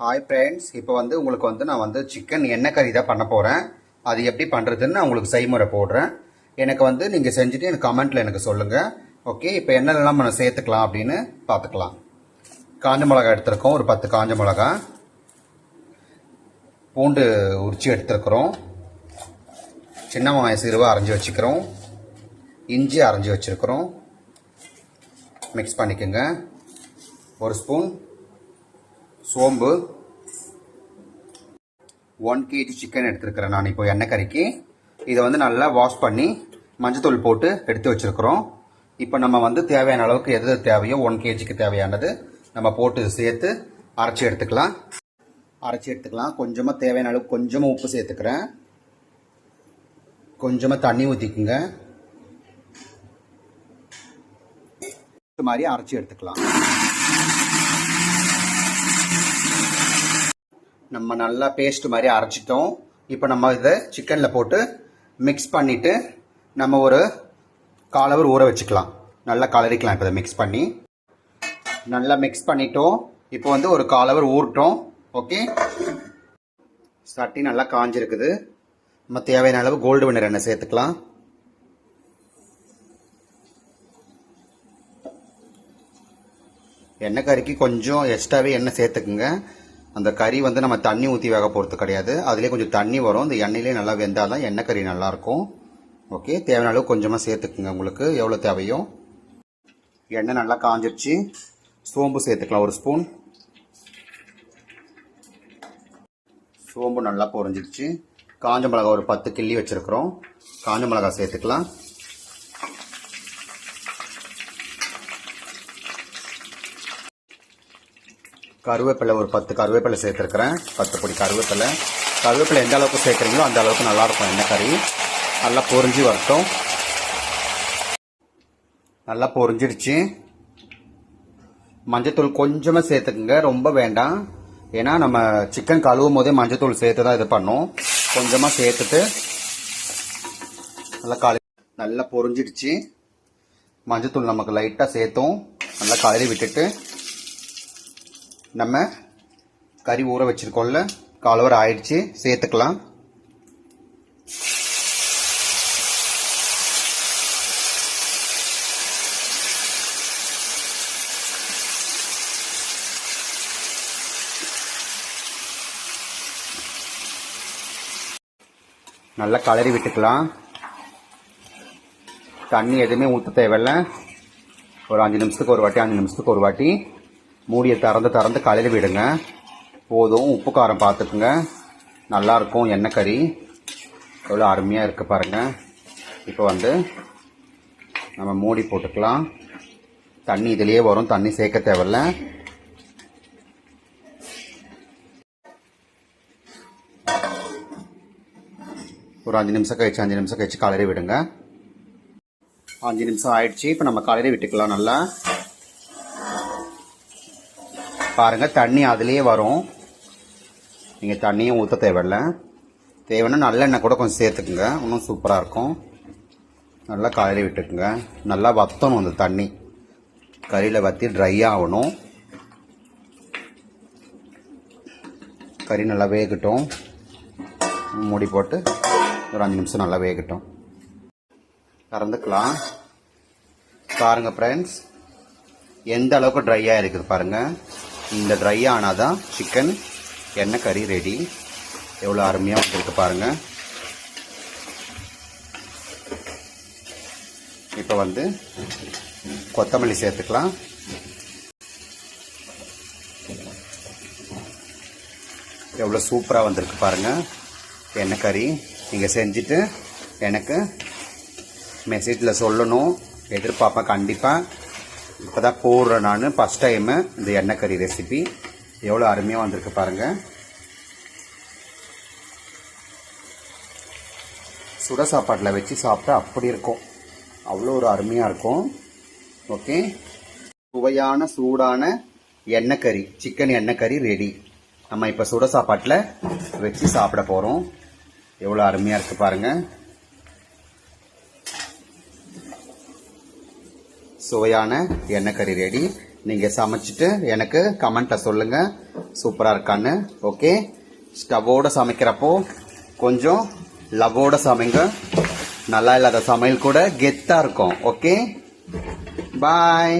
Hi friends இப்போ வந்து உங்களுக்கு வந்து நான் வந்து சிக்கன் எண்ணெய் கறி தான் பண்ண போகிறேன் அது எப்படி பண்ணுறதுன்னு நான் உங்களுக்கு செய்முறை போடுறேன். எனக்கு வந்து நீங்கள் செஞ்சுட்டு எனக்கு கமெண்ட்டில் எனக்கு சொல்லுங்கள் ஓகே இப்போ என்னென்னலாம் நம்ம சேர்த்துக்கலாம் அப்படின்னு பார்த்துக்கலாம். காஞ்ச மிளகா எடுத்திருக்கோம் ஒரு பத்து காஞ்ச மிளகா பூண்டு உரிச்சு எடுத்துருக்குறோம். சின்ன வெங்காயம் சிறுவை அரைஞ்சி வச்சுக்கிறோம். இஞ்சி அரைஞ்சி வச்சுருக்குறோம். மிக்ஸ் பண்ணிக்கோங்க. ஒரு ஸ்பூன் சோம்பு. ஒன் கேஜி சிக்கன் எடுத்துருக்கிறேன் நான் இப்போ எண்ணெய் கறிக்கு. இதை வந்து நல்லா வாஷ் பண்ணி மஞ்சத்தூள் போட்டு எடுத்து வச்சுருக்குறோம். இப்போ நம்ம வந்து தேவையான அளவுக்கு எது எது தேவையோ ஒன் கேஜிக்கு தேவையானது நம்ம போட்டு சேர்த்து அரைச்சி எடுத்துக்கலாம். அரைச்சி எடுத்துக்கலாம். கொஞ்சமாக தேவையான அளவுக்கு கொஞ்சமாக உப்பு சேர்த்துக்கிறேன். கொஞ்சமாக தண்ணி ஊற்றிக்குங்க இது மாதிரி அரைச்சி எடுத்துக்கலாம். நம்ம நல்லா பேஸ்ட் மாதிரி அரைச்சிட்டோம். இப்போ நம்ம இதை சிக்கனில் போட்டு மிக்ஸ் பண்ணிவிட்டு நம்ம ஒரு காலவர் ஊற வச்சுக்கலாம். நல்லா கலரிக்கலாம் இப்போ இதை மிக்ஸ் பண்ணி. நல்லா மிக்ஸ் பண்ணிட்டோம். இப்போ வந்து ஒரு காலவர் ஊறட்டும். ஓகே சட்டி நல்லா காஞ்சிருக்குது. நம்ம தேவையான அளவு கோல்டு வினர் எண்ணெய் சேர்த்துக்கலாம். எண்ணெய் கறிக்கு கொஞ்சம் எக்ஸ்ட்ராவே எண்ணெய் சேர்த்துக்குங்க. அந்த கறி வந்து நம்ம தண்ணி ஊற்றி வேக போகிறது கிடையாது. அதுலேயே கொஞ்சம் தண்ணி வரும். இந்த எண்ணெயிலே நல்லா வெந்தால் தான் எண்ணெய் கறி நல்லாயிருக்கும். ஓகே தேவையான அளவு கொஞ்சமாக சேர்த்துக்குங்க உங்களுக்கு. எவ்வளோ தேவையோ. எண்ணெய் நல்லா காஞ்சிருச்சு. சோம்பு சேர்த்துக்கலாம் ஒரு ஸ்பூன். சோம்பு நல்லா பொறிஞ்சிருச்சு காஞ்ச மிளகா ஒரு பத்து கிள்ளி வச்சுருக்குறோம். காஞ்ச மிளகா சேர்த்துக்கலாம். கருவேப்பிலை ஒரு பத்து கருவேப்பிலை சேர்த்துருக்குறேன். பத்து பொடி கருவேப்பிலை. கருவேப்பிலை எந்த அளவுக்கு சேர்க்குறீங்களோ அந்த அளவுக்கு நல்லாயிருக்கும் எண்ணெய் கறி. நல்லா பொறிஞ்சி வரட்டும். நல்லா பொரிஞ்சிடுச்சு மஞ்சத்தூள் கொஞ்சமாக சேர்த்துக்குங்க. ரொம்ப வேண்டாம். ஏன்னா நம்ம சிக்கன் கழுவும் போதே மஞ்சத்தூள் சேர்த்து தான் இது பண்ணோம். கொஞ்சமாக சேர்த்துட்டு நல்லா கழு நல்லா பொறிஞ்சிடுச்சு. மஞ்சத்தூள் நமக்கு லைட்டாக சேர்த்தோம். நல்லா கழுவி விட்டுட்டு நம்ம கறி ஊற வச்சிருக்கோம்ல. காலவர் ஆயிடுச்சு. சேர்த்துக்கலாம். நல்லா கலரி விட்டுக்கலாம். தண்ணி எதுவுமே ஊற்ற தேவையில்ல. ஒரு அஞ்சு நிமிஷத்துக்கு ஒரு வாட்டி அஞ்சு நிமிஷத்துக்கு ஒரு வாட்டி. மூடியை திறந்து திறந்து கலரி விடுங்க. போதும். உப்பு காரம் பார்த்துக்குங்க. நல்லாயிருக்கும். எண்ணெய் கறி. எவ்வளோ அருமையாக இருக்குது பாருங்கள் இப்போ வந்து நம்ம மூடி போட்டுக்கலாம். தண்ணி இதுலேயே வரும். தண்ணி சேர்க்க தேவையில்ல. ஒரு அஞ்சு நிமிஷம் கழிச்சு அஞ்சு நிமிஷம் கழிச்சு கலரி விடுங்க. அஞ்சு நிமிஷம் ஆயிடுச்சு. இப்போ நம்ம கலரி விட்டுக்கலாம் நல்லா. பாருங்க தண்ணி அதுலேயே வரும். நீங்கள் தண்ணியும் ஊற்ற தேவையில்ல. தேவைன்னா நல்லெண்ணெய் கூட கொஞ்சம் சேர்த்துக்குங்க. இன்னும் சூப்பராக இருக்கும். நல்லா கலரி விட்டுக்குங்க. நல்லா வத்தணும் அந்த தண்ணி. கறியில் வற்றி ட்ரை ஆகணும். கறி நல்லா வேகட்டும். மூடி போட்டு ஒரு அஞ்சு நிமிஷம் நல்லா வேகட்டும். கறந்துக்கலாம். பாருங்கள் ஃப்ரெண்ட்ஸ் எந்த அளவுக்கு ட்ரையாக இருக்குது பாருங்கள் இந்த ட்ரை ஆனால் தான் சிக்கன் எண்ணெய் கறி ரெடி எவ்வளோ அருமையாக வந்திருக்கு பாருங்கள் இப்போ வந்து கொத்தமல்லி சேர்த்துக்கலாம். எவ்வளோ சூப்பராக வந்திருக்கு பாருங்கள் எண்ணெய் கறி நீங்கள் செஞ்சுட்டு எனக்கு மெசேஜில் சொல்லணும். எதிர்பார்ப்பேன் கண்டிப்பாக இப்போ தான் போடுறேன் நான். ஃபஸ்ட் டைமு இந்த எண்ணெய் கறி ரெசிபி எவ்வளோ அருமையாக வந்திருக்கு பாருங்கள் சுட சாப்பாட்டில் வச்சு சாப்பிட்டா அப்படி இருக்கும். அவ்வளோ ஒரு அருமையாக இருக்கும். ஓகே சுவையான சூடான எண்ணெய் கறி சிக்கன் எண்ணெய் கறி ரெடி நம்ம இப்போ சுட சாப்பாட்டில் வச்சு சாப்பிட போகிறோம் எவ்வளோ அருமையாக இருக்குது பாருங்கள் சுவையான எண்ணெய் கறி ரெடி நீங்கள் சமைச்சிட்டு எனக்கு கமெண்ட்டை சொல்லுங்கள் சூப்பராக இருக்கான்னு. ஓகே ஸ்டவோடு சமைக்கிறப்போ கொஞ்சம் லவ்வோட சமைங்க. நல்லா இல்லாத சமையல் கூட கெத்தாக இருக்கும். Okay bye